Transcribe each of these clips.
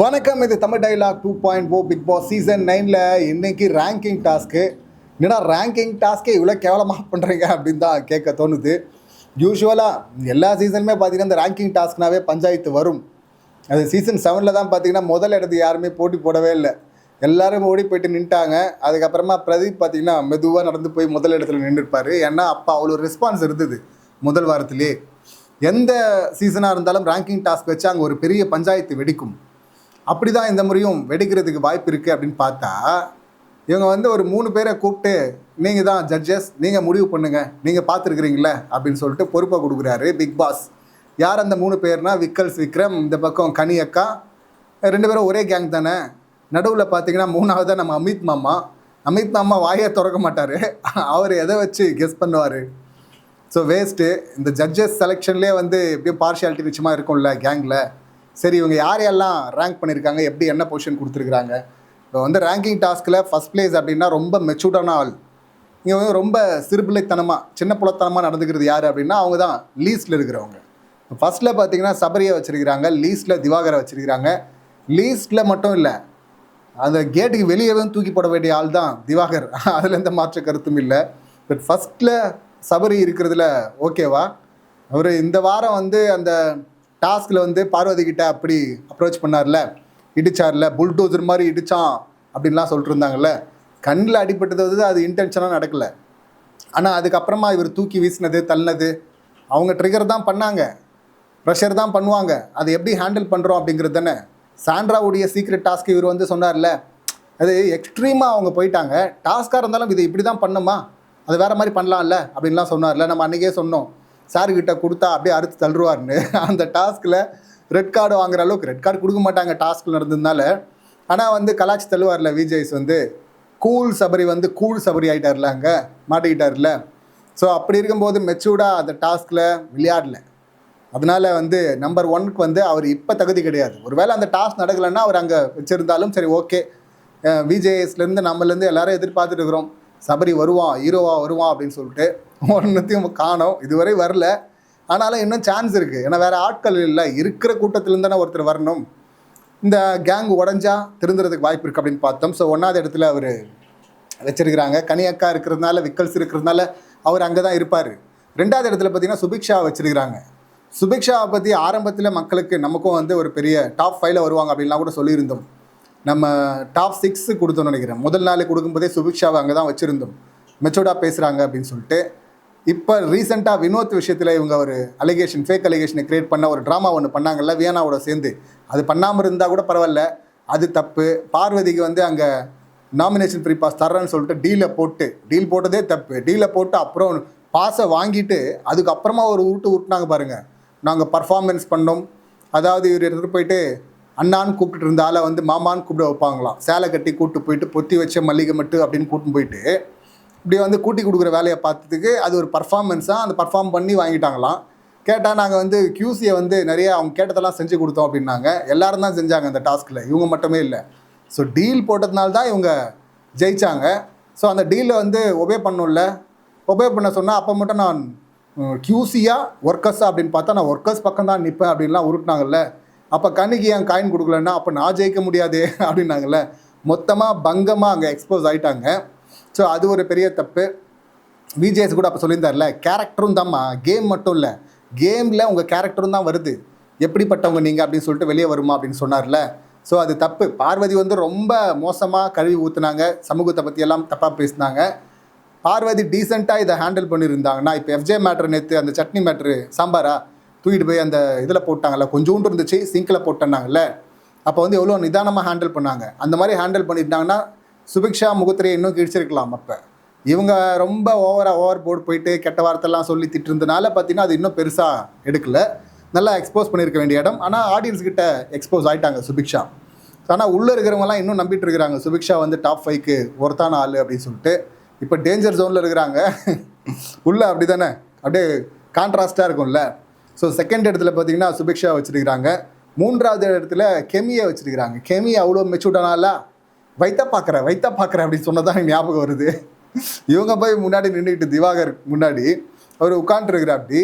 வணக்கம் இது Tamil dialogue two point O big boss season நைனில் இன்னைக்கு ரேங்கிங் டாஸ்க்கு என்னடா ரேங்கிங் டாஸ்க்கே இவ்வளோ கேவலமாக பண்ணுறீங்க அப்படின்னு தான் கேட்க தோணுது. யூஸ்வலாக எல்லா சீசனுமே பார்த்தீங்கன்னா இந்த ரேங்கிங் டாஸ்க்னாவே பஞ்சாயத்து வரும். அது சீசன் செவனில் தான் பார்த்தீங்கன்னா முதல் இடத்து யாருமே போட்டி போடவே இல்லை. எல்லாரும் ஓடி போயிட்டு நின்ட்டாங்க. அதுக்கப்புறமா பிரதீப் பார்த்தீங்கன்னா மெதுவாக நடந்து போய் முதல் இடத்துல நின்றுருப்பார் ஏன்னா அப்போ அவ்வளோ ரெஸ்பான்ஸ் இருந்தது முதல் வாரத்திலே. எந்த சீசனாக இருந்தாலும் ரேங்கிங் டாஸ்க் வச்சு அங்கே ஒரு பெரிய பஞ்சாயத்து வெடிக்கும். அப்படி தான் இந்த முறையும் வெடிக்கிறதுக்கு வாய்ப்பு இருக்குது அப்படின்னு பார்த்தா இவங்க வந்து ஒரு மூணு பேரை கூப்பிட்டு நீங்கள் தான் ஜட்ஜஸ் நீங்கள் முடிவு பண்ணுங்கள் நீங்கள் பார்த்துருக்குறீங்களே அப்படின்னு சொல்லிட்டு பொறுப்பை கொடுக்குறாரு பிக் பாஸ் யார் அந்த மூணு பேர்னா? விக்கல்ஸ் விக்ரம் இந்த பக்கம் கனி அக்கா. ரெண்டு பேரும் ஒரே கேங் தானே. நடுவில் பார்த்தீங்கன்னா மூணாவது நம்ம அமித் மாமா. அமித் மாமா வாயே திறக்க மாட்டார். அவர் எதை வச்சு கெஸ் பண்ணுவார்? ஸோ வேஸ்ட்டு இந்த ஜட்ஜஸ் செலெக்ஷன்லேயே வந்து எப்படியும் பார்ஷியாலிட்டி நிச்சயமாக இருக்கும்ல கேங்கில் சரி இவங்க யார் யாரெல்லாம் ரேங்க் பண்ணியிருக்காங்க எப்படி என்ன பொசிஷன் கொடுத்துருக்குறாங்க? இப்போ வந்து ரேங்கிங் டாஸ்கில் ஃபஸ்ட் பிளேஸ் அப்படின்னா ரொம்ப மெச்சூர்டான ஆள். இங்கே வந்து ரொம்ப சிறுபிள்ளைத்தனமாக சின்ன புலத்தனமாக நடந்துக்கிறது யார் அப்படின்னா அவங்க தான் லீஸ்டில் இருக்கிறவங்க ஃபஸ்ட்டில் பார்த்தீங்கன்னா சபரியை வச்சுருக்கிறாங்க லீஸ்டில் திவாகரை வச்சுருக்கிறாங்க. லீஸ்டில் மட்டும் இல்லை அந்த கேட்டுக்கு வெளியேவும் தூக்கி போட வேண்டிய ஆள் தான் திவாகர். அதில் எந்த மாற்று கருத்தும் இல்லை. பட் ஃபஸ்ட்டில் சபரி இருக்கிறதுல ஓகேவா அவர் இந்த வாரம் வந்து அந்த டாஸ்கில் வந்து பார்வதி கிட்ட அப்படி அப்ரோச் பண்ணார்ல. இடிச்சார்ல. புல்டோசர் மாதிரி இடித்தான் அப்படின்லாம் சொல்லிட்டு இருந்தாங்கல்ல கண்ணில் அடிபட்டது வந்து அது இன்டென்ஷனாக நடக்கலை. ஆனால் அதுக்கப்புறமா இவர் தூக்கி வீசினது தள்ளினது அவங்க ட்ரிகர் தான் பண்ணாங்க. ப்ரெஷர் தான் பண்ணுவாங்க. அதை எப்படி ஹேண்டில் பண்ணுறோம் அப்படிங்கிறது தானே. சாண்ட்ராவுடைய சீக்ரெட் டாஸ்க் இவர் வந்து சொன்னார்ல. அது எக்ஸ்ட்ரீமாக அவங்க போயிட்டாங்க. டாஸ்க்காக இருந்தாலும் இது இப்படி தான் பண்ணுமா? அது வேறு மாதிரி பண்ணலாம்ல அப்படின்லாம் சொன்னார்ல. நம்ம அன்றைக்கே சொன்னோம். சாருக்கிட்ட கொடுத்தா அப்படியே அறுத்து தள்ளுருவார்னு அந்த டாஸ்கில் ரெட் கார்டு வாங்குற அளவுக்கு ரெட் கார்டு கொடுக்க மாட்டாங்க டாஸ்கில் நடந்ததுனால. ஆனால் வந்து கலாச்சி தள்ளுவார்ல விஜய்ஸ் வந்து கூல் சபரி வந்து கூல் சபரி ஆகிட்டார்ல அங்கே மாட்டிக்கிட்டார்ல. ஸோ அப்படி இருக்கும்போது மெச்சூர்டாக அந்த டாஸ்கில் விளையாடல. அதனால வந்து நம்பர் ஒன்க்கு வந்து அவர் இப்போ தகுதி கிடையாது. ஒருவேளை அந்த டாஸ்க் நடக்கலைன்னா அவர் அங்கே வச்சுருந்தாலும் சரி ஓகே. விஜேஎஸ்லேருந்து நம்மலேருந்து எல்லாரும் எதிர்பார்த்துட்டு இருக்கிறோம். சபரி வருவான் ஹீரோவாக வருவான் அப்படின்னு சொல்லிட்டு. ஒன்றத்தையும் காணோம். இதுவரை வரல. ஆனாலும் இன்னும் சான்ஸ் இருக்குது ஏன்னா வேறு ஆட்கள் இல்லை. இருக்கிற கூட்டத்துலேருந்து தானே ஒருத்தர் வரணும். இந்த கேங் உடஞ்சா திருந்துறதுக்கு வாய்ப்பு இருக்குது அப்படின்னு பார்த்தோம். ஸோ ஒன்றாவது இடத்துல அவர் வச்சிருக்கிறாங்க. கனியக்கா இருக்கிறதுனால விக்கல்ஸ் இருக்கிறதுனால அவர் அங்கே தான் இருப்பார். ரெண்டாவது இடத்துல பார்த்தீங்கன்னா சுபிக்ஷா வச்சிருக்கிறாங்க. சுபிக்ஷாவை பற்றி ஆரம்பத்தில் மக்களுக்கு நமக்கும் வந்து ஒரு பெரிய டாப் ஃபைவ்ல வருவாங்க அப்படின்லாம் கூட சொல்லியிருந்தோம். நம்ம டாப் சிக்ஸ் கொடுத்தோம்னு நினைக்கிறேன். முதல் நாள் கொடுக்கும்போதே சுபிக்ஷாவை அங்கே தான் வச்சுருந்தோம் மெச்சூர்டாக பேசுகிறாங்க அப்படின்னு சொல்லிட்டு. இப்போ ரீசெண்டாக வினோத் விஷயத்தில் இவங்க ஒரு அலிகேஷன் ஃபேக் அலிகேஷனை கிரியேட் பண்ண ஒரு ட்ராமா ஒன்று பண்ணாங்கல்ல வியனாவோட சேர்ந்து. அது பண்ணாமல் இருந்தால் கூட பரவாயில்ல. அது தப்பு. பார்வதிக்கு வந்து அங்கே நாமினேஷன் ஃப்ரீ பாஸ் தர்றேன்னு சொல்லிட்டு டீலை போட்டு டீல் போட்டதே தப்பு. டீலை போட்டு அப்புறம் பாஸை வாங்கிட்டு அதுக்கப்புறமா ஒரு உருட்டு உருட்டுனாங்க பாருங்கள் நாங்கள் பர்ஃபார்மன்ஸ் பண்ணோம். அதாவது இவர் எடுத்துகிட்டு போயிட்டு அண்ணான்னு கூப்பிட்டு இருந்தால வந்து மாமான்னு கூப்பிட வைப்பாங்களாம். சேலை கட்டி கூப்பிட்டு போயிட்டு பொத்தி வச்ச மல்லிகை மட்டு அப்படின்னு கூட்டின்னு போயிட்டு இப்படி வந்து கூட்டி கொடுக்குற வேலையை பார்த்ததுக்கு அது ஒரு பர்ஃபார்மன்ஸாக அந்த பர்ஃபார்ம் பண்ணி வாங்கிட்டாங்களாம். கேட்டால் நாங்கள் வந்து கியூசியை வந்து நிறைய அவங்க கேட்டதெல்லாம் செஞ்சு கொடுத்தோம் அப்படின்னாங்க. எல்லாரும் தான் செஞ்சாங்க அந்த டாஸ்கில். இவங்க மட்டுமே இல்லை. ஸோ டீல் போட்டதுனால தான் இவங்க ஜெயித்தாங்க ஸோ அந்த டீலை வந்து ஒபே பண்ணும்ல. ஒபே பண்ண சொன்னால் அப்போ மட்டும் நான் கியூசியாக ஒர்க்கர்ஸா அப்படின்னு பார்த்தா நான் ஒர்க்கர்ஸ் பக்கம் தான் நிற்பேன் அப்படின்லாம் உருட்டினாங்கல்ல. அப்போ கண்ணிக்கு ஏன் காயின் கொடுக்கலன்னா அப்போ நான் ஜெயிக்க முடியாது அப்படின்னாங்கல்ல. மொத்தமாக பங்கமாக அங்கே எக்ஸ்போஸ் ஆகிட்டாங்க ஸோ அது ஒரு பெரிய தப்பு. விஜேஎஸ் கூட அப்போ சொல்லியிருந்தார்ல கேரக்டரும் தான்மா கேம் மட்டும் இல்லை. கேமில் உங்கள் கேரக்டரும் தான் வருது. எப்படிப்பட்டவங்க நீங்கள் அப்படின்னு சொல்லிட்டு வெளியே வருமா அப்படின்னு சொன்னார்ல. ஸோ அது தப்பு. பார்வதி வந்து ரொம்ப மோசமாக கழுவி ஊற்றுனாங்க சமூகத்தை பற்றியெல்லாம் தப்பாக பேசினாங்க. பார்வதி டீசெண்டாக இதை ஹேண்டில் பண்ணியிருந்தாங்கன்னா இப்போ எஃப்ஜே மேட்ரு நேற்று அந்த சட்னி மேட்ரு சாம்பாரா தூக்கிட்டு போய் அந்த இதில் போட்டாங்கல்ல கொஞ்சோண்டு இருந்துச்சு சிங்கில் போட்டேன்னாங்கல்ல. அப்போ வந்து எவ்வளோ நிதானமாக ஹேண்டில் பண்ணாங்க. அந்த மாதிரி ஹேண்டில் பண்ணிட்டாங்கன்னா சுபிக்ஷா முகத்திரையை இன்னும் கிழிச்சிருக்கலாம் அப்போ. இவங்க ரொம்ப ஓவராக ஓவர் போர்டு போயிட்டு கெட்ட வார்த்தைலாம் சொல்லி திட்டிருந்தனால பார்த்தீங்கன்னா அது இன்னும் பெருசாக எடுக்கல. நல்லா எக்ஸ்போஸ் பண்ணியிருக்க வேண்டிய இடம். ஆனால் ஆடியன்ஸ் கிட்ட எக்ஸ்போஸ் ஆயிட்டாங்க சுபிக்ஷா. ஆனால் உள்ளே இருக்கிறவங்கலாம் இன்னும் நம்பிட்டு இருக்கிறாங்க. சுபிக்ஷா வந்து டாப் ஃபைவ்க்கு ஒருத்தான ஆள் அப்படின்னு சொல்லிட்டு. இப்போ டேஞ்சர் ஜோனில் இருக்கிறாங்க. உள்ளே அப்படி தானே அப்படியே கான்ட்ராஸ்டாக இருக்கும்ல. ஸோ செகண்ட் இடத்துல பார்த்தீங்கன்னா சுபிக்ஷா வச்சுருக்கிறாங்க. மூன்றாவது இடத்துல கெமியை வச்சுருக்கிறாங்க. கெமி அவ்வளோ மெச்சூர்டானால வைத்தா பார்க்குறேன் வைத்தா பார்க்குறேன் அப்படின்னு சொன்னதான் ஞாபகம் வருது. இவங்க போய் முன்னாடி நின்றுக்கிட்டு திவாகர் முன்னாடி அவர் உட்காண்ட்ருக்கிற அப்படி.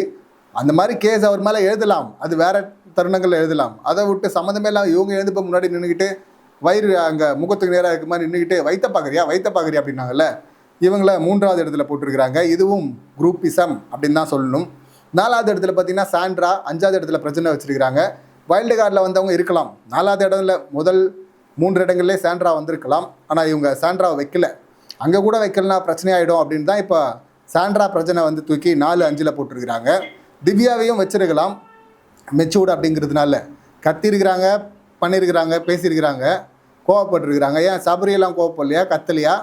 அந்த மாதிரி கேஸ் அவர் மேலே எழுதலாம். அது வேற தருணங்கள் எழுதலாம். அதை விட்டு சம்மந்தமே இல்லாமல் இவங்க எழுந்து போய் முன்னாடி நின்றுக்கிட்டு வயிறு அங்கே முகத்துக்கு நேராக இருக்க மாதிரி நின்றுக்கிட்டு வைத்த பார்க்குறியா வைத்த பார்க்குறியா அப்படின்னாங்கல்ல இவங்கள மூன்றாவது இடத்துல போட்டிருக்கிறாங்க. இதுவும் குரூப்பிசம் அப்படின்னு தான் சொல்லணும். நாலாவது இடத்துல பார்த்தீங்கன்னா சாண்ட்ரா அஞ்சாவது இடத்துல பிரச்சனை வச்சிருக்கிறாங்க. வைல்டு கார்டில் வந்தவங்க இருக்கலாம். நாலாவது இடத்துல முதல் மூன்று இடங்கள்லேயே சாண்ட்ரா வந்திருக்கலாம். ஆனால் இவங்க சாண்ட்ராவை வைக்கல. அங்கே கூட வைக்கலனா பிரச்சனை ஆகிடும் அப்படின்னு தான் இப்போ சாண்ட்ரா பிரச்சனை வந்து தூக்கி நாலு அஞ்சில் போட்டிருக்கிறாங்க. திவ்யாவையும் வச்சிருக்கலாம். மெச்சூர்டு அப்படிங்கிறதுனால கத்திருக்கிறாங்க பண்ணியிருக்கிறாங்க பேசியிருக்கிறாங்க கோவப்பட்டிருக்கிறாங்க. ஏன் சபரியெல்லாம் கோவப்படலையா? கத்தலையா?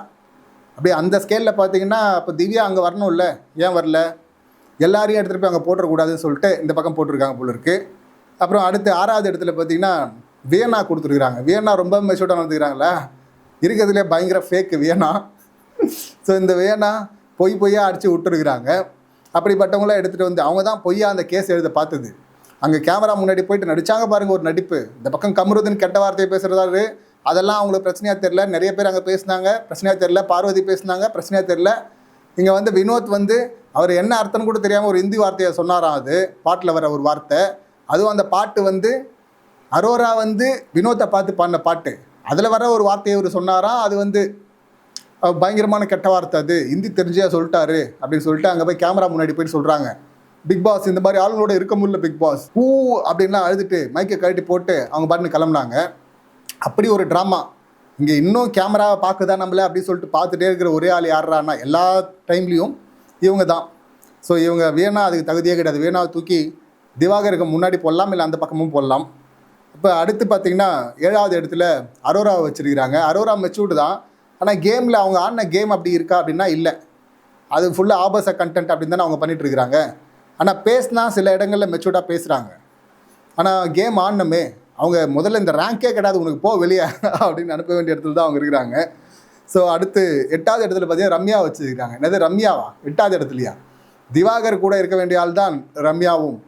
அப்படியே அந்த ஸ்கேலில் பார்த்தீங்கன்னா இப்போ திவ்யா அங்கே வரணும்ல? ஏன் வரல? எல்லாரையும் எடுத்துகிட்டு போய் அங்கே போட்டுறக்கூடாதுன்னு சொல்லிட்டு இந்த பக்கம் போட்டிருக்காங்க போல இருக்குது அப்புறம் அடுத்து ஆறாவது இடத்துல பார்த்தீங்கன்னா வியன்னா கொடுத்துருக்குறாங்க. வியன்னா ரொம்ப மெச்சூர்டாக வந்துக்கிறாங்களா இருக்கிறதுலே பயங்கர ஃபேக்கு வியன்னா ஸோ இந்த வியன்னா பொய் பொய்யா அடித்து விட்டுருக்குறாங்க. அப்படிப்பட்டவங்களாம் எடுத்துகிட்டு வந்து அவங்க தான் பொய்யா அந்த கேஸ் எழுத பார்த்தது. அங்கே கேமரா முன்னாடி போயிட்டு நடிச்சாங்க பாருங்கள் ஒரு நடிப்பு. இந்த பக்கம் கமருதன் கெட்ட வார்த்தையை பேசுகிறதாரு அதெல்லாம் அவங்களுக்கு பிரச்சனையாக தெரில நிறைய பேர் அங்கே பேசுனாங்க. பிரச்சனையாக தெரில பார்வதி பேசுனாங்க. பிரச்சனையாக தெரில இங்கே வந்து வினோத் வந்து அவர் என்ன அர்த்தம்னு கூட தெரியாமல் ஒரு இந்தி வார்த்தையை சொன்னாராம் அது. பாட்டில் வர ஒரு வார்த்தை. அதுவும் அந்த பாட்டு வந்து அரோரா வந்து வினோத்தை பார்த்து பாடின பாட்டு. அதில் வர ஒரு வார்த்தையை அவர் சொன்னாரா? அது வந்து பயங்கரமான கெட்ட வார்த்தை அது. ஹிந்தி தெரிஞ்சியா சொல்லிட்டாரு. அப்படின்னு சொல்லிட்டு அங்கே போய் கேமரா முன்னாடி போயிட்டு சொல்கிறாங்க பிக் பாஸ் இந்த மாதிரி ஆளுங்களோட இருக்க முடியல பிக் பாஸ். பூ அப்படின்லாம் அழுதுட்டு மைக்கை கழட்டி போட்டு அவங்க பாட்டுன்னு கிளம்புனாங்க. அப்படி ஒரு ட்ராமா. இங்கே இன்னும் கேமராவை பார்க்குதா நம்மள? அப்படின்னு சொல்லிட்டு பார்த்துட்டே இருக்கிற ஒரே ஆள் யாரான்னா எல்லா டைம்லேயும் இவங்க தான். ஸோ இவங்க வேணா அதுக்கு தகுதியே கிடையாது. வேணா தூக்கி திவாகருக்கு முன்னாடி போடலாம் இல்லை அந்த பக்கமும் போடலாம். இப்போ அடுத்து பார்த்தீங்கன்னா ஏழாவது இடத்துல அரோராவை வச்சிருக்கிறாங்க. அரோரா மெச்சூர்டு தான். ஆனால் கேமில் அவங்க ஆடின கேம் அப்படி இருக்கா அப்படின்னா இல்லை. அது ஃபுல்லாக ஆபாச கண்டென்ட் அப்படின்னு தானே அவங்க பண்ணிட்டுருக்கிறாங்க ஆனால் பேசினா சில இடங்களில் மெச்சூர்டாக பேசுகிறாங்க ஆனால் கேம் ஆடினமே அவங்க முதல்ல இந்த ரேங்கே கிடையாது உனக்கு போ வெளியே அப்படின்னு அனுப்ப வேண்டிய இடத்துல தான் அவங்க இருக்கிறாங்க. ஸோ அடுத்து எட்டாவது இடத்துல பார்த்தீங்கன்னா ரம்யா வச்சுருக்காங்க என்னது ரம்யாவா? எட்டாவது இடத்துலையா? திவாகர் கூட இருக்க வேண்டிய ஆள் தான் ரம்யாவும்.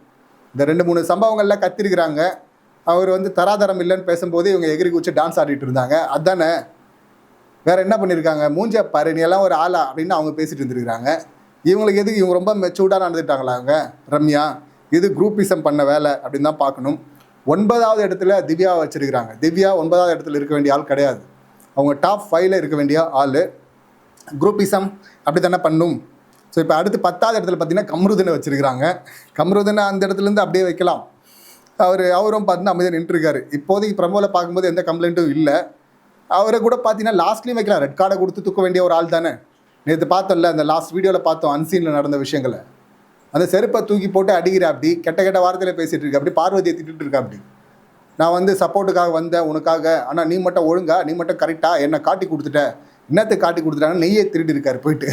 இந்த ரெண்டு மூணு சம்பவங்களில் கத்திருக்கிறாங்க. அவர் வந்து தராதரம் இல்லைன்னு பேசும்போது இவங்க எகிரி குச்சி டான்ஸ் ஆடிட்டு இருந்தாங்க. அதானே? வேற என்ன பண்ணியிருக்காங்க மூஞ்ச பாரு நீ எல்லாம் ஒரு ஆளா அப்படின்னு அவங்க பேசிட்டு இருந்திருக்காங்க இவங்களுக்கு எதுக்கு? இவங்க ரொம்ப மெச்சூர்டாக நடந்துட்டாங்களா அவங்க ரம்யா இது குரூப்பிசம் பண்ண வேலை அப்படின்னு தான் பார்க்கணும். ஒன்பதாவது இடத்துல திவ்யா வச்சிருக்கிறாங்க. திவ்யா ஒன்பதாவது இடத்துல இருக்க வேண்டிய ஆள் கிடையாது. அவங்க டாப் ஃபைவ்ல இருக்க வேண்டிய ஆள். குரூப்பிசம் அப்படி தானே பண்ணும். ஸோ இப்போ அடுத்து பத்தாவது இடத்துல பார்த்தீங்கன்னா கம்ருதனை வச்சுருக்கிறாங்க. கம்ருதனை அந்த இடத்துலேருந்து அப்படியே வைக்கலாம். அவர் அவரும் பார்த்தீங்கன்னா அமைதியாக நின்றுருக்காரு. இப்போதைக்கு பிரமோவில் பார்க்கும்போது எந்த கம்ப்ளைண்ட்டும் இல்லை. அவரை கூட பார்த்தீங்கன்னா லாஸ்ட்லேயும் வைக்கலாம். ரெட் கார்டை கொடுத்து தூக்க வேண்டிய ஒரு ஆள் தானே. நேற்று பார்த்தோம்ல அந்த லாஸ்ட் வீடியோவில் பார்த்தோம் அன்சீனில் நடந்த விஷயங்களை. அந்த செருப்பை தூக்கி போட்டு அடிக்கிற அப்படி கெட்ட கெட்ட வார்த்தையில் பேசிகிட்டு இருக்க அப்படி பார்வதியை திட்டு இருக்க அப்படி. நான் வந்து சப்போர்ட்டுக்காக வந்தேன் உனக்காக. ஆனால் நீ மட்டும் ஒழுங்கா நீ மட்டும் கரெக்டாக என்னை காட்டி கொடுத்துட்ட. என்னத்தை காட்டி கொடுத்துட்டாங்க நெய்யை திருடி இருக்காரு போயிட்டு.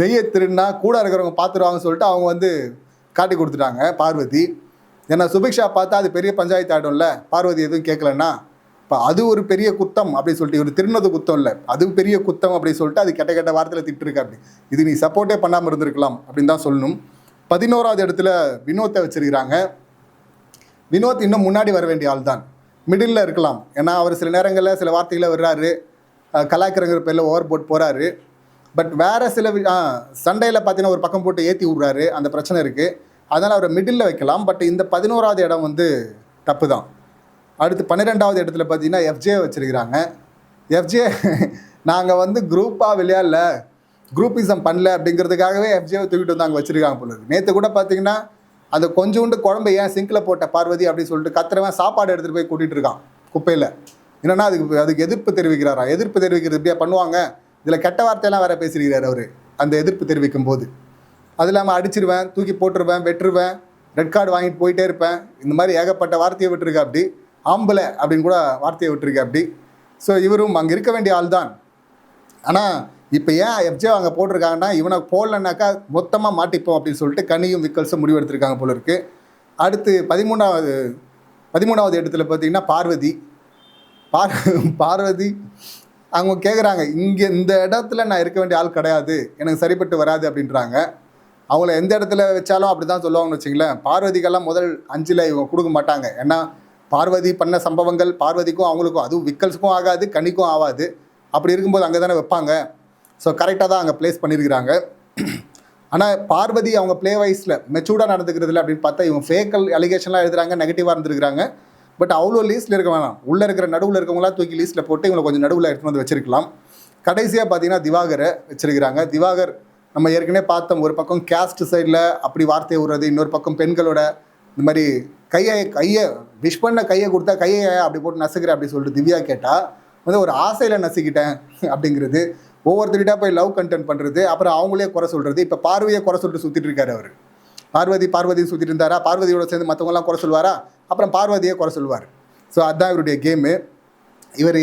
நெய்யை திருடினா கூட இருக்கிறவங்க பார்த்துருவாங்கன்னு சொல்லிட்டு அவங்க வந்து காட்டி கொடுத்துட்டாங்க பார்வதி. ஏன்னா சுபிக்ஷா பார்த்தா அது பெரிய பஞ்சாயத்து ஆகிடும்ல பார்வதி எதுவும் கேட்கலன்னா இப்போ அது ஒரு பெரிய குத்தம் அப்படின்னு சொல்லிட்டு இவர் திருநது குத்தம் இல்லை. அது பெரிய குத்தம் அப்படின்னு சொல்லிட்டு அது கெட்ட கெட்ட வார்த்தையில் திட்டிருக்க அப்படி. இது நீ சப்போர்ட்டே பண்ணாமல் இருந்திருக்கலாம் அப்படின்னு தான் சொல்லணும். பதினோராவது இடத்துல வினோத்தை வச்சிருக்கிறாங்க. வினோத் இன்னும் முன்னாடி வர வேண்டிய ஆள் தான். மிடில் இருக்கலாம். ஏன்னா அவர் சில நேரங்களில் சில வார்த்தைகளை வர்றாரு கலாக்கிறங்கிற பேரில் ஓவர் போட் போகிறாரு பட் வேறு சில ஆ, சண்டையில் பார்த்தீங்கன்னா ஒரு பக்கம் போட்டு ஏற்றி விட்றாரு. அந்த பிரச்சனை இருக்குது அதனால் அவரை மிடில் வைக்கலாம். பட் இந்த பதினோராவது இடம் வந்து தப்பு தான் அடுத்து பன்னிரெண்டாவது இடத்துல பார்த்தீங்கன்னா எஃப்ஜே வச்சுருக்கிறாங்க. எஃப்ஜே நாங்கள் வந்து குரூப்பாக விளையாடல. குரூப்பிசம் பண்ணல அப்படிங்கிறதுக்காகவே எஃப்ஜேவை தூக்கிட்டு வந்து அங்கே வச்சுருக்காங்க போல நேற்று கூட பார்த்தீங்கன்னா அந்த கொஞ்சோண்டு குழம்பு ஏன் சிங்கில் போட்ட பார்வதி அப்படின்னு சொல்லிட்டு கத்துறவன் சாப்பாடு எடுத்துகிட்டு போய் கூட்டிகிட்டு இருக்கான் குப்பையில். என்னன்னா அதுக்கு அதுக்கு எதிர்ப்பு தெரிவிக்கிறாரா? எதிர்ப்பு தெரிவிக்கிறது இப்படியா பண்ணுவாங்க? இதில் கெட்ட வார்த்தையெல்லாம் வேற பேசியிருக்கிறார் அவர். அந்த எதிர்ப்பு தெரிவிக்கும் போது அது இல்லாமல் அடிச்சிருவேன் தூக்கி போட்டுருவேன் வெட்டுருவேன் ரெட் கார்டு வாங்கிட்டு போயிட்டே இருப்பேன். இந்த மாதிரி ஏகப்பட்ட வார்த்தையை விட்டுருக்கா அப்படி. ஆம்பளை அப்படின்னு கூட வார்த்தையை விட்டுருக்கா அப்படி. ஸோ இவரும் அங்கே இருக்க வேண்டிய ஆள் தான் ஆனால் இப்போ ஏன் எஃப்ஜே அங்கே போட்டிருக்காங்கன்னா இவனை போடலனாக்கா மொத்தமாக மாட்டிப்போம் அப்படின்னு சொல்லிட்டு கனியும் விக்கல்ஸும் முடிவெடுத்திருக்காங்க போல இருக்கு. அடுத்து பதிமூணாவது பதிமூணாவது இடத்துல பார்த்தீங்கன்னா பார்வதி. பார் பார்வதி அவங்க கேட்குறாங்க இங்கே இந்த இடத்துல நான் இருக்க வேண்டிய ஆள் கிடையாது. எனக்கு சரிப்பட்டு வராது அப்படின்றாங்க. அவங்கள எந்த இடத்துல வச்சாலும் அப்படி தான் சொல்லுவாங்கன்னு வச்சுங்களேன் பார்வதிக்கெல்லாம் முதல் அஞ்சில் இவங்க கொடுக்க மாட்டாங்க. ஏன்னா பார்வதி பண்ண சம்பவங்கள் பார்வதிக்கும் அவங்களுக்கும் அதுவும் விக்கல்ஸுக்கும் ஆகாது கனிக்கும் ஆகாது அப்படி இருக்கும்போது அங்கே தானே வைப்பாங்க. ஸோ கரெக்டாக தான் அங்கே ப்ளேஸ் பண்ணியிருக்கிறாங்க. ஆனால் பார்வதி அவங்க ப்ளே வைஸில் மெச்சூர்டாக நடந்துக்கிறதுல அப்படின்னு பார்த்தா இவங்க ஃபேக்கல் அலிகேஷன்லாம் எழுதுறாங்க நெகட்டிவாக இருந்திருக்கிறாங்க. பட் அவ்வளோ லீஸ்ட்டில் இருக்க வேணாம். உள்ளே இருக்கிற நடுவில் இருக்கவங்களாம் தூக்கி லீஸ்ட்டில் போட்டு இவங்களை கொஞ்சம் நடுவில் எடுத்துன்னு வந்து வச்சிருக்கலாம். கடைசியாக பார்த்தீங்கன்னா திவாகரை வச்சிருக்கிறாங்க. திவாகர் நம்ம ஏற்கனவே பார்த்தோம் ஒரு பக்கம் கேஸ்ட் சைடில் அப்படி வார்த்தை விடுறது இன்னொரு பக்கம் பெண்களோட இந்த மாதிரி கையை கையை விஷ் பண்ண கையை கொடுத்தா கையை அப்படி போட்டு நசுக்கிற அப்படி சொல்லிட்டு திவ்யா கேட்டால் வந்து ஒரு ஆசையில் நசுக்கிட்டேன் அப்படிங்கிறது. ஒவ்வொருத்தருகிட்ட போய் லவ் கண்டென்ட் பண்ணுறது அப்புறம் அவங்களே குறை சொல்கிறது இப்போ பார்வையை குறை சொல்லிட்டு சுற்றிட்டு இருக்காரு அவர். பார்வதி பார்வதி சுற்றிட்டு இருந்தாரா? பார்வதியோட சேர்ந்து மற்றவங்களாம் குறை சொல்லுவாரா அப்புறம் பார்வதியை குறை சொல்வார். ஸோ அதுதான் இவருடைய கேமு இவர்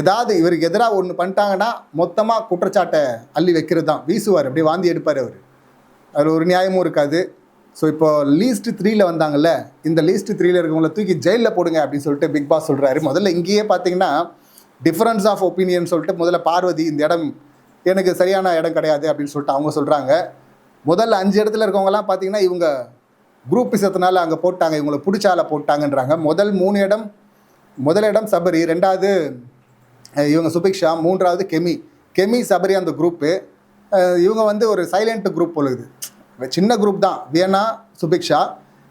ஏதாவது இவருக்கு எதிராக ஒன்று பண்ணிட்டாங்கன்னா மொத்தமாக குற்றச்சாட்டை அள்ளி வைக்கிறது தான் வீசுவார். அப்படியே வாந்தி எடுப்பார் அவர். அதில் ஒரு நியாயமும் இருக்காது. ஸோ இப்போ லீஸ்ட் த்ரீல வந்தாங்கல்ல இந்த லீஸ்ட் த்ரீல இருக்கவங்கள தூக்கி ஜெயிலில் போடுங்க அப்படின்னு சொல்லிட்டு பிக் பாஸ் சொல்கிறாரு முதல்ல இங்கேயே பார்த்தீங்கன்னா டிஃப்ரென்ஸ் ஆஃப் ஒப்பீனியன் சொல்லிட்டு முதல்ல பார்வதி இந்த இடம் எனக்கு சரியான இடம் கிடையாது அப்படின்னு சொல்லிட்டு அவங்க சொல்கிறாங்க முதல்ல அஞ்சு இடத்துல இருக்கவங்கலாம் பார்த்தீங்கன்னா இவங்க குரூப் பிசத்தினால அங்கே போட்டாங்க. இவங்களை பிடிச்சால போட்டாங்கன்றாங்க. முதல் மூணு இடம் முதல் இடம் சபரி. ரெண்டாவது இவங்க சுபிக்ஷா மூன்றாவது கெமி. கெமி சபரி அந்த குரூப்பு இவங்க வந்து ஒரு சைலண்ட் குரூப் பொழுது சின்ன குரூப் தான். வியனா சுபிக்ஷா.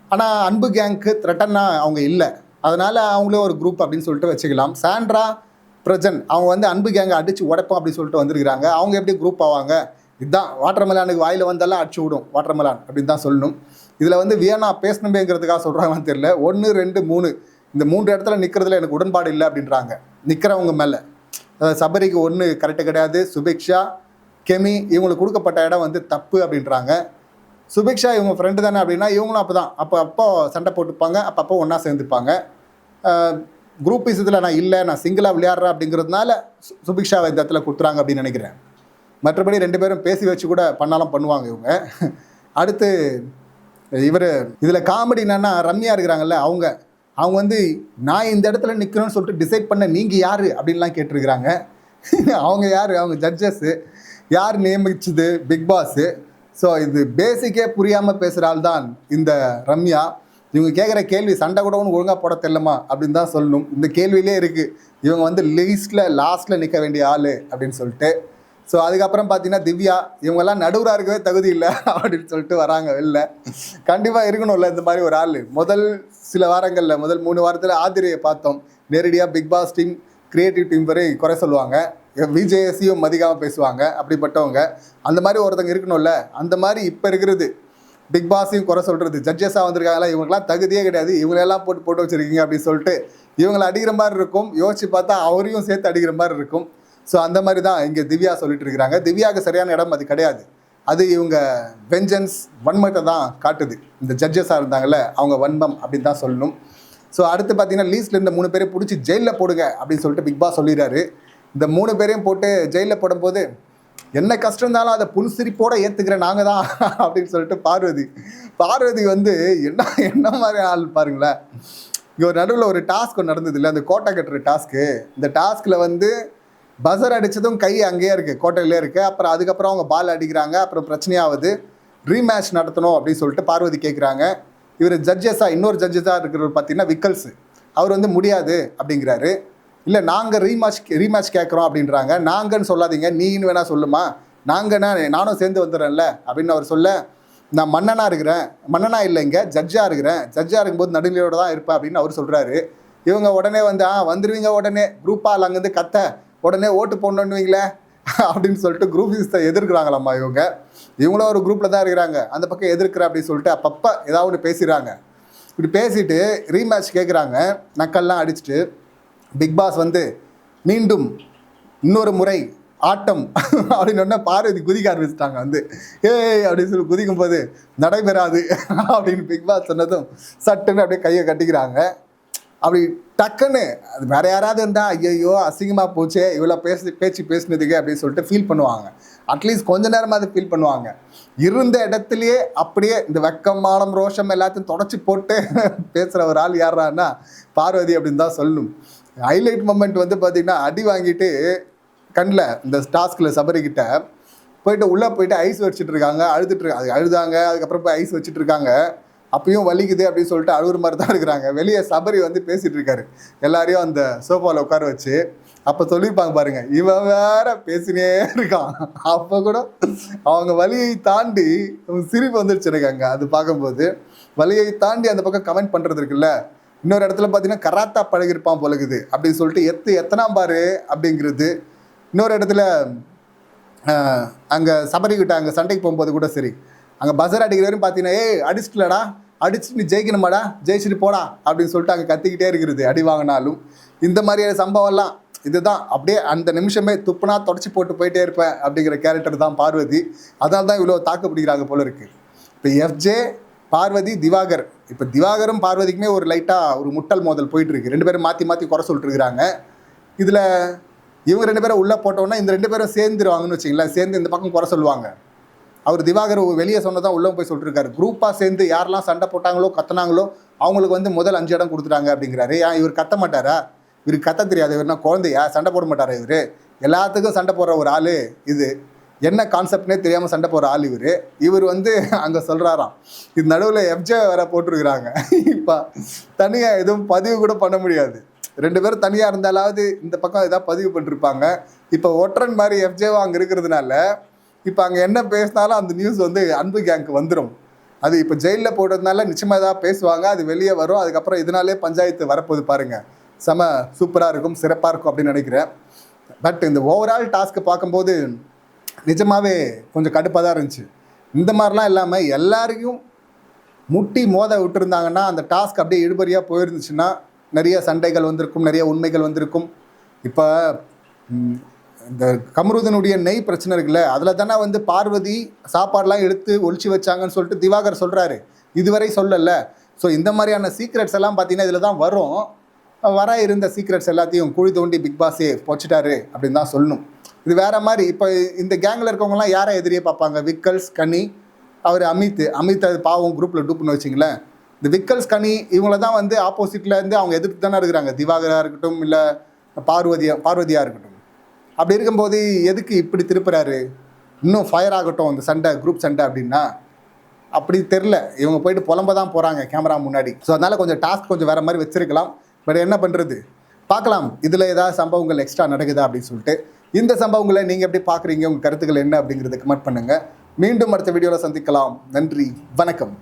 ஆனால் அன்பு கேங்க்கு த்ரெட்டன்னா அவங்க இல்லை. அதனால் அவங்களே ஒரு குரூப் அப்படின்னு சொல்லிட்டு வச்சுக்கலாம். சாண்ட்ரா பிரஜன் அவங்க வந்து அன்பு கேங்கை அடித்து உடைப்போம் அப்படின்னு சொல்லிட்டு வந்திருக்கிறாங்க. அவங்க எப்படி குரூப் ஆவாங்க? இதுதான். வாட்டர் மெலானுக்கு வாயில் வந்தாலும் அடிச்சு விடும். வாட்டர் மெலான் அப்படின்னு தான் சொல்லணும். இதில் வந்து வியனா பேசணுமேங்கிறதுக்காக சொல்கிறாங்கன்னு தெரியல. ஒன்று ரெண்டு மூணு. இந்த மூன்று இடத்துல நிற்கிறதுல எனக்கு உடன்பாடு இல்லை அப்படின்றாங்க. நிற்கிறவங்க மேலே. சபரிக்கு ஒன்று கரெக்டு கிடையாது. சுபிக்ஷா கெமி இவங்களுக்கு கொடுக்கப்பட்ட இடம் வந்து தப்பு அப்படின்றாங்க. சுபிக்ஷா இவங்க ஃப்ரெண்டு தானே அப்படின்னா இவங்களும் அப்போ தான் அப்போ அப்போ சண்டை போட்டுப்பாங்க. அப்போ அப்பப்போ ஒன்றா சேர்ந்துப்பாங்க. குரூப் இதில் நான் இல்லை நான் சிங்கிளாக விளையாடுறேன் அப்படிங்கிறதுனால சு- சுபிக்ஷாவை இந்த இடத்துல கொடுத்துறாங்க அப்படின்னு நினைக்கிறேன். மற்றபடி ரெண்டு பேரும் பேசி வச்சு கூட பண்ணாலும் பண்ணுவாங்க இவங்க. அடுத்து இவர் இதில் காமெடி என்னன்னா ரம்யா இருக்கிறாங்கல்ல அவங்க. அவங்க வந்து நான் இந்த இடத்துல நிற்கிறேன்னு சொல்லிட்டு டிசைட் பண்ண நீங்கள் யார்? அப்படின்லாம் கேட்டிருக்கிறாங்க. அவங்க யார்? அவங்க ஜட்ஜஸ்ஸு யார் நியமிச்சது? பிக் பாஸு ஸோ இது பேசிக்கே புரியாமல் பேசுகிற ஆள் தான் இந்த ரம்யா. இவங்க கேட்குற கேள்வி சண்டை கூட ஒன்று ஒழுங்காக போட தெரியலமா அப்படின்னு தான் சொல்லணும். இந்த கேள்வியிலே இருக்குது இவங்க வந்து லீஸ்ட்டில் லாஸ்ட்டில் நிற்க வேண்டிய ஆள் அப்படின்னு சொல்லிட்டு. ஸோ அதுக்கப்புறம் பார்த்தீங்கன்னா திவ்யா இவங்கெல்லாம் நடுவராக இருக்கவே தகுதி இல்லை அப்படின்னு சொல்லிட்டு வராங்க வெளில. கண்டிப்பாக இருக்கணும்ல இந்த மாதிரி ஒரு ஆள். முதல் சில வாரங்களில் முதல் மூணு வாரத்தில் ஆதிரியை பார்த்தோம். நேரடியாக big boss team creative team வரை குறை சொல்லுவாங்க. விஜேஎஸ்சியும் மதிக்காமல் பேசுவாங்க அப்படிப்பட்டவங்க. அந்த மாதிரி ஒருத்தங்க இருக்கணும்ல. அந்த மாதிரி இப்போ இருக்கிறது. பிக் பாஸையும் குறை சொல்கிறது ஜட்ஜஸாக வந்திருக்காங்களா? இவங்களாம் தகுதியே கிடையாது. இவங்களெல்லாம் போட்டு போட்டு வச்சுருக்கீங்க அப்படின்னு சொல்லிட்டு இவங்களை அடிக்கிற மாதிரி இருக்கும். யோசிச்சு பார்த்தா அவரையும் சேர்த்து அடிக்கிற மாதிரி இருக்கும். ஸோ அந்த மாதிரி தான் இங்கே திவ்யா சொல்லிட்டு இருக்கிறாங்க. திவ்யாவுக்கு சரியான இடம் அது கிடையாது. அது இவங்க வெஞ்சன்ஸ் வன்மத்தை தான் காட்டுது. இந்த ஜட்ஜஸாக இருந்தாங்கல்ல அவங்க வன்மம் அப்படின்னு தான் சொல்லணும். ஸோ அடுத்து பார்த்தீங்கன்னா லீஸ்ட்ல இருந்த மூணு பேரை பிடிச்சி ஜெயிலில் போடுங்க அப்படின்னு சொல்லிட்டு பிக் பாஸ் சொல்லிடுறாரு. இந்த மூணு பேரையும் போட்டு ஜெயிலில் போடும்போது என்ன கஷ்டம் இருந்தாலும் அதை புன்சிரிப்போட ஏற்றுக்கிறேன் நாங்கள் தான் அப்படின்னு சொல்லிட்டு பார்வதி. பார்வதி வந்து என்ன என்ன மாதிரி ஆள் பாருங்களேன். இங்கே ஒரு நடுவில் ஒரு டாஸ்க் ஒன்று நடந்தது இல்லை அந்த கோட்டை கட்டுற டாஸ்க்கு இந்த டாஸ்கில் வந்து பஸர் அடித்ததும் கை அங்கேயே இருக்குது கோட்டையிலே இருக்குது அப்புறம் அதுக்கப்புறம் அவங்க பால் அடிக்கிறாங்க அப்புறம் பிரச்சனையாவது ரீமேட்ச் நடத்தணும் அப்படின்னு சொல்லிட்டு பார்வதி கேட்குறாங்க இவர் ஜட்ஜஸாக இன்னொரு ஜட்ஜஸாக இருக்கிறவர் பார்த்தீங்கன்னா விக்கல்ஸ். அவர் வந்து முடியாது அப்படிங்கிறாரு. இல்லை நாங்கள் ரீமேட்ச் ரீமேட்ச் கேட்குறோம் அப்படின்றாங்க. நாங்கன்னு சொல்லாதீங்க நீன்னு வேணால் சொல்லுமா. நாங்கன்னா நானும் சேர்ந்து வந்துடுறேன்ல அப்படின்னு அவர் சொல்ல நான் மன்னனாக இருக்கிறேன். மன்னனாக இல்லைங்க ஜட்ஜாக இருக்கிறேன். ஜட்ஜாக இருக்கும்போது நடுநிலையோடு தான் இருப்பேன் அப்படின்னு அவர் சொல்கிறாரு இவங்க உடனே வந்து ஆ வந்துடுவீங்க உடனே. குரூப்பால் அங்கேருந்து கத்த. உடனே ஓட்டு போடணுன்னுவீங்களே அப்படின்னு சொல்லிட்டு குரூப் எதிர்க்கிறாங்களாம்மா இவங்க. இவங்களும் ஒரு குரூப்பில் தான் இருக்கிறாங்க. அந்த பக்கம் எதிர்க்கிற அப்படின்னு சொல்லிட்டு அப்பப்போ ஏதாவது ஒன்று பேசிடுறாங்க. இப்படி பேசிட்டு ரீமேட்ச் கேட்குறாங்க நக்கல்லாம் அடிச்சுட்டு பிக் பாஸ் வந்து மீண்டும் இன்னொரு முறை ஆட்டம். அப்படின்னு உடனே பார்வதி குதிக்க ஆரம்பிச்சிட்டாங்க வந்து. ஏய் அப்படின்னு சொல்லி குதிக்கும் போது நடைபெறாது. அப்படின்னு பிக் பாஸ் சொன்னதும் சட்டுன்னு அப்படியே கையை கட்டிக்கிறாங்க. அப்படி டக்குன்னு அது வேற யாராவது இருந்தால் ஐயையோ அசிங்கமாக போச்சே இவ்வளோ பேசி பேச்சு பேசினதுக்கு அப்படின்னு சொல்லிட்டு ஃபீல் பண்ணுவாங்க. அட்லீஸ்ட் கொஞ்ச நேரமாவது ஃபீல் பண்ணுவாங்க. இருந்த இடத்துலயே அப்படியே இந்த வெக்கம் மானம் ரோஷம் எல்லாத்தையும் தொடச்சி போட்டு பேசுகிற ஒரு ஆள் யாரான்னா பார்வதி அப்படின்னு தான் சொல்லணும் ஹைலைட் மொமெண்ட் வந்து பார்த்திங்கன்னா அடி வாங்கிட்டு கண்ணில் இந்த டாஸ்கில் சபரிக்கிட்ட போயிட்டு உள்ளே போயிட்டு ஐஸ் வச்சுட்டு இருக்காங்க அழுதுட்டு அது அழுதாங்க அதுக்கப்புறம் போய் ஐஸ் வச்சுட்டு இருக்காங்க. அப்பயும் வலிக்குது அப்படின்னு சொல்லிட்டு அழுகுற மாதிரி தான் இருக்கிறாங்க. வெளியே சபரி வந்து பேசிட்டு இருக்காரு. எல்லாரையும் அந்த சோஃபாவில் உட்கார வச்சு அப்போ சொல்லியிருப்பாங்க பாருங்க இவன் வேற பேசினே இருக்கான். அப்போ கூட அவங்க வழியை தாண்டி சிரிப்பு வந்துருச்சு எனக்கு அங்கே அது பார்க்கும்போது. வழியை தாண்டி அந்த பக்கம் கமெண்ட் பண்ணுறது இருக்குல்ல இன்னொரு இடத்துல பார்த்தீங்கன்னா கராத்தா பழகிருப்பான் போலகுது அப்படின்னு சொல்லிட்டு எத்து எத்தனாம் பாரு? அப்படிங்கிறது. இன்னொரு இடத்துல அங்கே சபரிக்கிட்ட அங்கே சண்டைக்கு போகும்போது கூட சரி அங்கே பசர் அடிக்கிற வரையும் பார்த்தீங்கன்னா ஏய் அடிச்சிட்டலடா அடிச்சு நீ ஜெயிக்கணுமாடா ஜெயிச்சுட்டு போடா அப்படின்னு சொல்லிட்டு அங்கே கத்திக்கிட்டே இருக்கிறது அடி வாங்கினாலும். இந்த மாதிரியான சம்பவம்லாம் இதுதான். அப்படியே அந்த நிமிஷமே துப்புனா தொடச்சி போட்டு போயிட்டே இருப்பேன் அப்படிங்கிற கேரக்டர் தான் பார்வதி. அதனால தான் இவ்வளோ தாக்கு பிடிக்கிறாங்க போல இருக்கு. இப்போ எஃப்ஜே பார்வதி திவாகர். இப்போ திவாகரும் பார்வதிக்குமே ஒரு லைட்டாக ஒரு முட்டல் மோதல் போயிட்டு இருக்கு. ரெண்டு பேரும் மாற்றி மாற்றி குறை சொல்லிட்டு இருக்கிறாங்க. இதில் இவங்க ரெண்டு பேரும் உள்ளே போட்டோன்னா இந்த ரெண்டு பேரும் சேர்ந்துருவாங்கன்னு வச்சிங்களேன் சேர்ந்து இந்த பக்கம் குறை சொல்லுவாங்க. அவர் திவாகர் வெளியே சொன்னதான் உள்ளே போய் சொல்லிருக்காரு. குரூப்பாக சேர்ந்து யாரெல்லாம் சண்டை போட்டாங்களோ கத்துனாங்களோ அவங்களுக்கு வந்து முதல் அஞ்சு இடம் கொடுத்துட்டாங்க அப்படிங்கிறாரு. ஏன் இவர் கத்த மாட்டாரா? இவர் கத்த தெரியாது. இவர்னா குழந்தையா? சண்டை போட மாட்டாரா இவர்? எல்லாத்துக்கும் சண்டை போடுற ஒரு ஆள் இது. என்ன கான்செப்ட்னே தெரியாமல் சண்டை போடுற ஆள் இவர். இவர் வந்து அங்கே சொல்கிறாராம் இது நடுவில் எஃப்ஜே வேற போட்டிருக்கிறாங்க. இப்போ தனியாக எதுவும் பதிவு கூட பண்ண முடியாது. ரெண்டு பேரும் தனியாக இருந்தாலாவது இந்த பக்கம் எதாவது பதிவு பண்ணிருப்பாங்க. இப்போ ஒற்றன் மாதிரி எஃப்ஜேவா அங்கே இருக்கிறதுனால இப்போ அங்கே என்ன பேசினாலும் அந்த நியூஸ் வந்து அன்பு கேங்க்கு வந்துடும் அது இப்போ ஜெயிலில் போட்டதுனால நிச்சயமாக ஏதாவது பேசுவாங்க அது வெளியே வரும். அதுக்கப்புறம் இதனாலே பஞ்சாயத்து வரப்போகுது பாருங்கள் செம சூப்பராக இருக்கும் சிறப்பாக இருக்கும் அப்படின்னு நினைக்கிறேன். பட் இந்த ஓவரால் டாஸ்க்கை பார்க்கும்போது நிஜமாகவே கொஞ்சம் கடுப்பாக தான் இருந்துச்சு. இந்த மாதிரிலாம் இல்லாமல் எல்லாரையும் முட்டி மோத விட்டுருந்தாங்கன்னா அந்த டாஸ்க் அப்படியே இழுபறியாக போயிருந்துச்சுன்னா நிறைய சண்டைகள் வந்திருக்கும் நிறைய உண்மைகள் வந்திருக்கும். இப்போ இந்த கமருதனுடைய நெய் பிரச்சனை இருக்குல்ல அதில் தானே வந்து பார்வதி சாப்பாடெலாம் எடுத்து ஒழிச்சு வச்சாங்கன்னு சொல்லிட்டு திவாகர் சொல்கிறாரு இதுவரை சொல்லலை. ஸோ இந்த மாதிரியான சீக்ரெட்ஸ் எல்லாம் பார்த்தீங்கன்னா இதில் தான் வரும். வர இருந்த சீக்ரெட்ஸ் எல்லாத்தையும் குழி தோண்டி பிக் பாஸே பொச்சிட்டாரு அப்படின்னு தான் சொல்லணும். இது வேற மாதிரி இப்போ இந்த கேங்கில் இருக்கவங்கலாம் யாரை எதிரியே பார்ப்பாங்க? விக்கல்ஸ் கனி அவர் அமித். அமித் அது பாவம் குரூப்பில் டூப்னு வச்சிங்களேன். இந்த விக்கல்ஸ் கனி இவங்கள தான் வந்து ஆப்போசிட்டில் இருந்து அவங்க எதிர்த்து தானே இருக்கிறாங்க. திவாகராக இருக்கட்டும் இல்லை பார்வதியா பார்வதியாக இருக்கட்டும். அப்படி இருக்கும்போது எதுக்கு இப்படி திருப்புறாரு? இன்னும் ஃபயர் ஆகட்டும் இந்த சண்டை குரூப் சண்டை அப்படின்னா அப்படி தெரில இவங்க போயிட்டு புலம்ப தான் போகிறாங்க கேமரா முன்னாடி. ஸோ அதனால் கொஞ்சம் டாஸ்க் கொஞ்சம் வேறு மாதிரி வச்சுருக்கலாம். பட் என்ன பண்ணுறது பார்க்கலாம். இதில் ஏதாவது சம்பவங்கள் எக்ஸ்ட்ரா நடக்குதா அப்படின்னு சொல்லிட்டு. இந்த சம்பவங்களை நீங்கள் எப்படி பார்க்குறீங்க? உங்கள் கருத்துக்கள் என்ன அப்படிங்கிறத கமெண்ட் பண்ணுங்கள் மீண்டும் அடுத்த வீடியோவில் சந்திக்கலாம். நன்றி. வணக்கம்.